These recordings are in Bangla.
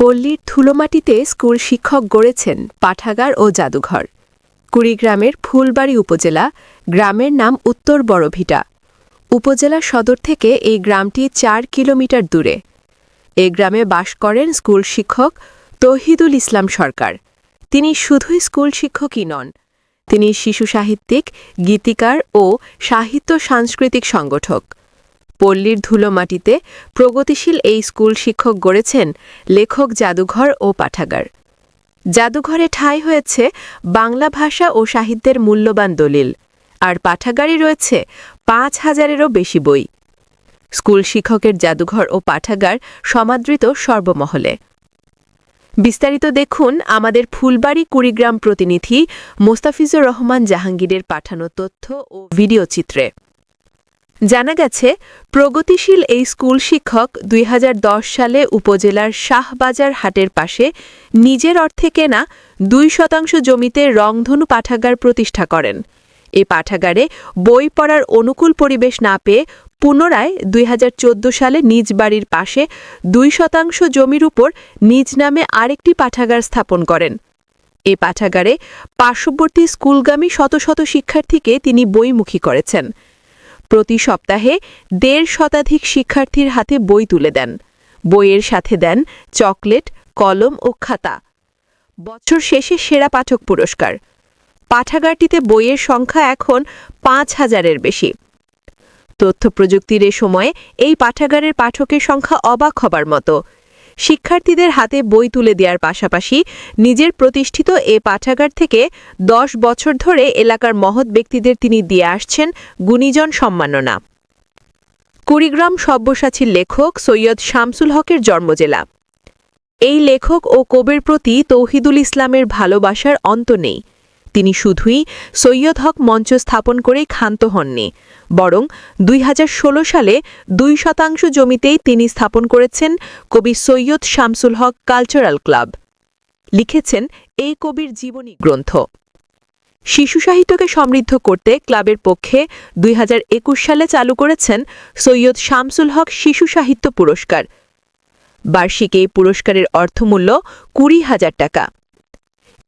পল্লীর ধুলোমাটিতে স্কুল শিক্ষক গড়েছেন পাঠাগার ও জাদুঘর। কুড়িগ্রামের ফুলবাড়ী উপজেলা, গ্রামের নাম উত্তর বড়ভিটা। উপজেলা সদর থেকে এই গ্রামটি চার কিলোমিটার দূরে। এ গ্রামে বাস করেন স্কুল শিক্ষক তহিদুল ইসলাম সরকার। তিনি শুধুই স্কুল শিক্ষকই নন, তিনি শিশু সাহিত্যিক, গীতিকার ও সাহিত্য সাংস্কৃতিক সংগঠক। পল্লীর ধুলোমাটিতে প্রগতিশীল এই স্কুল শিক্ষক গড়েছেন লেখক, জাদুঘর ও পাঠাগার। জাদুঘরে ঠাঁই হয়েছে বাংলা ভাষা ও সাহিত্যের মূল্যবান দলিল, আর পাঠাগারে রয়েছে পাঁচ হাজারেরও বেশি বই। স্কুল শিক্ষকের জাদুঘর ও পাঠাগার সমাদৃত সর্বমহলে। বিস্তারিত দেখুন আমাদের ফুলবাড়ি কুড়িগ্রাম প্রতিনিধি মোস্তাফিজুর রহমান জাহাঙ্গীরের পাঠানো তথ্য ও ভিডিও চিত্রে। জানা গেছে, প্রগতিশীল এই স্কুল শিক্ষক দুই হাজার দশ সালে উপজেলার শাহবাজার হাটের পাশে নিজের অর্থে কেনা দুই শতাংশ জমিতে রংধনু পাঠাগার প্রতিষ্ঠা করেন। এ পাঠাগারে বই পড়ার অনুকূল পরিবেশ না পেয়ে পুনরায় দুই হাজার চোদ্দ সালে নিজ বাড়ির পাশে দুই শতাংশ জমির উপর নিজ নামে আরেকটি পাঠাগার স্থাপন করেন। এ পাঠাগারে পার্শ্ববর্তী স্কুলগামী শত শত শিক্ষার্থীকে তিনি বইমুখী করেছেন। প্রতি সপ্তাহে দেড় শতাধিক শিক্ষার্থীর হাতে বই তুলে দেন। বইয়ের সাথে দেন চকলেট, কলম ও খাতা। বছর শেষে সেরা পাঠক পুরস্কার। পাঠাগারটিতে বইয়ের সংখ্যা এখন পাঁচ হাজারের বেশি। তথ্য প্রযুক্তির এ সময়ে এই পাঠাগারের পাঠকের সংখ্যা অবাক হবার মতো। শিক্ষার্থীদের হাতে বই তুলে দেওয়ার পাশাপাশি নিজের প্রতিষ্ঠিত এ পাঠাগার থেকে দশ বছর ধরে এলাকার মহৎ ব্যক্তিদের তিনি দিয়ে আসছেন গুণীজন সম্মাননা। কুড়িগ্রাম সব্যসাচীর লেখক সৈয়দ শামসুল হকের জন্মজেলা। এই লেখক ও কবির প্রতি তৌহিদুল ইসলামের ভালোবাসার অন্ত নেই। তিনি শুধুই সৈয়দ হক মঞ্চ স্থাপন করেই ক্ষান্ত হননি, বরং দুই হাজার ষোলো সালে দুই শতাংশ জমিতেই তিনি স্থাপন করেছেন কবি সৈয়দ শামসুল হক কালচারাল ক্লাব। লিখেছেন এই কবির জীবনী গ্রন্থ। শিশু সাহিত্যকে সমৃদ্ধ করতে ক্লাবের পক্ষে দুই হাজার একুশ সালে চালু করেছেন সৈয়দ শামসুল হক শিশু সাহিত্য পুরস্কার। বার্ষিক এই পুরস্কারের অর্থমূল্য কুড়ি হাজার টাকা।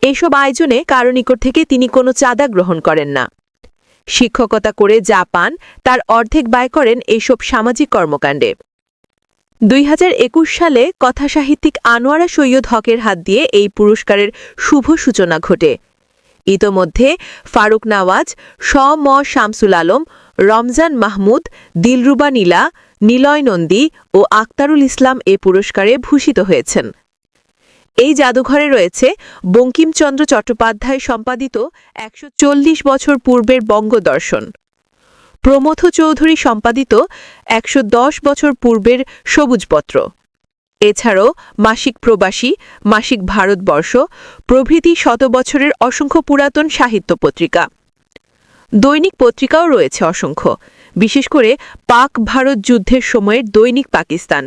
এসব আয়োজনে কারও নিকট থেকে তিনি কোনো চাঁদা গ্রহণ করেন না। শিক্ষকতা করে যা পান তার অর্ধেক ব্যয় করেন এসব সামাজিক কর্মকাণ্ডে। দুই হাজার একুশ সালে কথাসাহিত্যিক আনোয়ারা সৈয়দ হকের হাত দিয়ে এই পুরস্কারের শুভ সূচনা ঘটে। ইতোমধ্যে ফারুক নওয়াজ স ম শামসুল আলম, রমজান মাহমুদ, দিলরুবা নীলা, নিলয় নন্দী ও আক্তারুল ইসলাম এ পুরস্কারে ভূষিত হয়েছেন। এই জাদুঘরে রয়েছে বঙ্কিমচন্দ্র চট্টোপাধ্যায় সম্পাদিত একশো চল্লিশ বছর পূর্বের বঙ্গদর্শন প্রমথ চৌধুরী সম্পাদিত একশো দশ বছর পূর্বের সবুজপত্র। এছাড়াও মাসিক প্রবাসী, মাসিক ভারতবর্ষ, প্রভৃতি শত বছরের অসংখ্য পুরাতন সাহিত্য পত্রিকা। দৈনিক পত্রিকাও রয়েছে অসংখ্য, বিশেষ করে পাক ভারত যুদ্ধের সময়ের দৈনিক পাকিস্তান।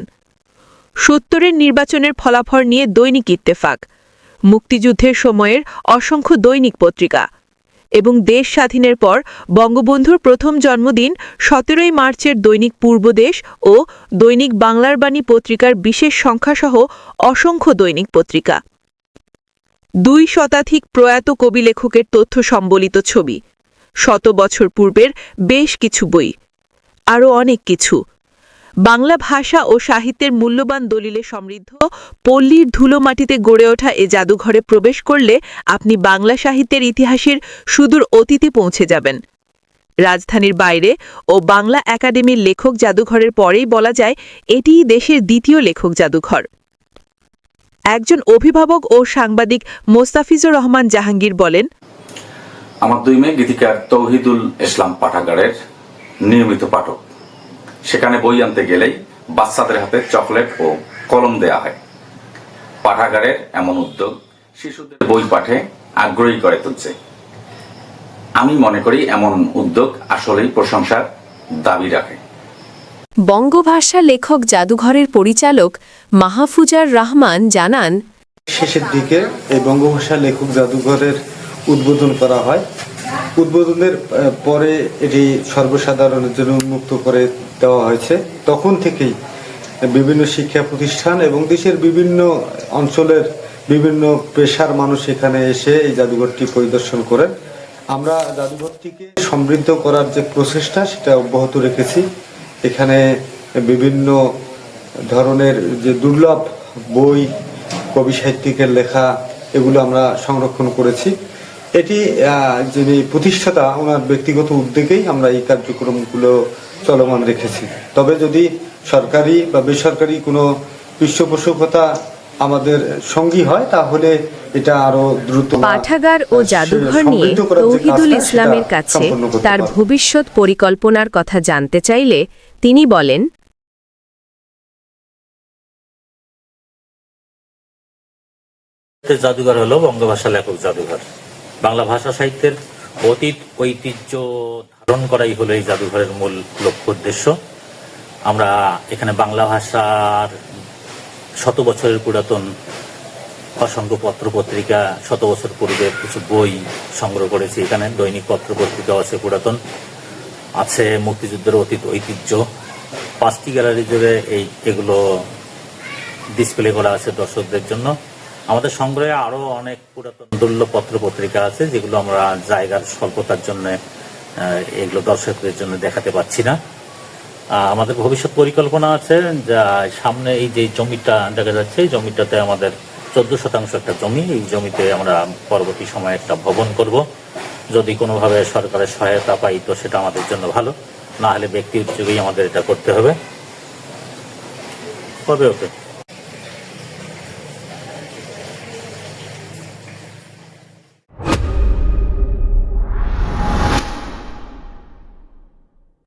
সত্তরের নির্বাচনের ফলাফল নিয়ে দৈনিক ইত্তেফাক। মুক্তিযুদ্ধের সময়ের অসংখ্য দৈনিক পত্রিকা। এবং দেশ স্বাধীনের পর বঙ্গবন্ধুর প্রথম জন্মদিন সতেরোই মার্চের দৈনিক পূর্বদেশ ও দৈনিক বাংলার বাণী পত্রিকার বিশেষ সংখ্যাসহ অসংখ্য দৈনিক পত্রিকা। দুই শতাধিক প্রয়াত কবি লেখকের তথ্য সম্বলিত ছবি। শত বছর পূর্বের বেশ কিছু বই। আরও অনেক কিছু। বাংলা ভাষা ও সাহিত্যের মূল্যবান দলিলে সমৃদ্ধ, পল্লীর ধুলো মাটিতে গড়ে ওঠা এ জাদুঘরে প্রবেশ করলে আপনি বাংলা সাহিত্যের ইতিহাসের সুদূর অতীতে পৌঁছে যাবেন। রাজধানীর বাইরে ও বাংলা একাডেমির লেখক জাদুঘরের পরেই বলা যায়, এটিই দেশের দ্বিতীয় লেখক জাদুঘর। একজন অভিভাবক ও সাংবাদিক মোস্তাফিজুর রহমান জাহাঙ্গীর বলেন, আমার দুই মেয়ে গীতিকার তৌহিদুল ইসলাম পাঠাগারের নিয়মিত পাঠক। সেখানে বই আনতে গেলেই বাচ্চাদের হাতে চকলেট ও কলম দেয়া হয়। পাঠাগারের এমন উদ্যোগ শিশুদের বই পাঠে আগ্রহী করে তুলছে। আমি মনে করি এমন উদ্যোগ আসলেই প্রশংসার দাবি রাখে। বঙ্গভাষা লেখক জাদুঘরের পরিচালক মাহফুজার রহমান জানান শেষের দিকে এই বঙ্গভাষা লেখক জাদুঘরের উদ্বোধন করা হয়। উদ্বোধনের পরে এটি সর্বসাধারণের জন্য উন্মুক্ত করে দেওয়া হয়েছে। তখন থেকেই বিভিন্ন শিক্ষা প্রতিষ্ঠান এবং দেশের বিভিন্ন অঞ্চলের বিভিন্ন পেশার মানুষ এখানে এসে এই জাদুঘরটি পরিদর্শন করেন। আমরা জাদুঘরটিকে সমৃদ্ধ করার যে প্রচেষ্টা, সেটা অব্যাহত রেখেছি। এখানে বিভিন্ন ধরনের যে দুর্লভ বই, কবি সাহিত্যিকের লেখা, এগুলো আমরা সংরক্ষণ করেছি। এটি আহ, যিনি প্রতিষ্ঠাতা ওনার ব্যক্তিগত উদ্যোগেই আমরা এই কার্যক্রমগুলো চলমান রেখেছি। তবে যদি সরকারি বা বেসরকারি কোনো পৃষ্ঠপোষকতা আমাদের সঙ্গী হয় তাহলে এটা আরও দ্রুত পাঠাগার ও জাদুঘর নিয়ে তৌহিদুল ইসলামের কাছে তার ভবিষ্যৎ পরিকল্পনার কথা জানতে চাইলে তিনি বলেন জাদুঘর হলো বঙ্গভাষা লেখক জাদুঘর। বাংলা ভাষা সাহিত্যের অতীত ঐতিহ্য ধারণ করাই হলো এই জাদুঘরের মূল লক্ষ্য উদ্দেশ্য। আমরা এখানে বাংলা ভাষার শত বছরের পুরাতন অসংখ্য পত্র পত্রিকা শত বছর পূর্বের কিছু বই সংগ্রহ করেছি এখানে। দৈনিক পত্র পত্রিকাও আছে, পুরাতন আছে, মুক্তিযুদ্ধের অতীত ঐতিহ্য। পাঁচটি গ্যালারি জুড়ে এই এগুলো ডিসপ্লে করা আছে দর্শকদের জন্য। আমাদের সংগ্রহে আরও অনেক পুরাতন দুর্লভ পত্র পত্রিকা আছে, যেগুলো আমরা জায়গার স্বল্পতার জন্য এগুলো দর্শকদের জন্য দেখাতে পাচ্ছি না। আমাদের ভবিষ্যৎ পরিকল্পনা আছে, যা সামনে এই যে জমিটা দেখা যাচ্ছে, এই জমিটাতে আমাদের চোদ্দ শতাংশ একটা জমি, এই জমিতে আমরা পরবর্তী সময়ে একটা ভবন করব। যদি কোনোভাবে সরকারের সহায়তা পাই, তো সেটা আমাদের জন্য ভালো। না হলে ব্যক্তি উদ্যোগেই আমাদের এটা করতে হবে। কবে ওকে?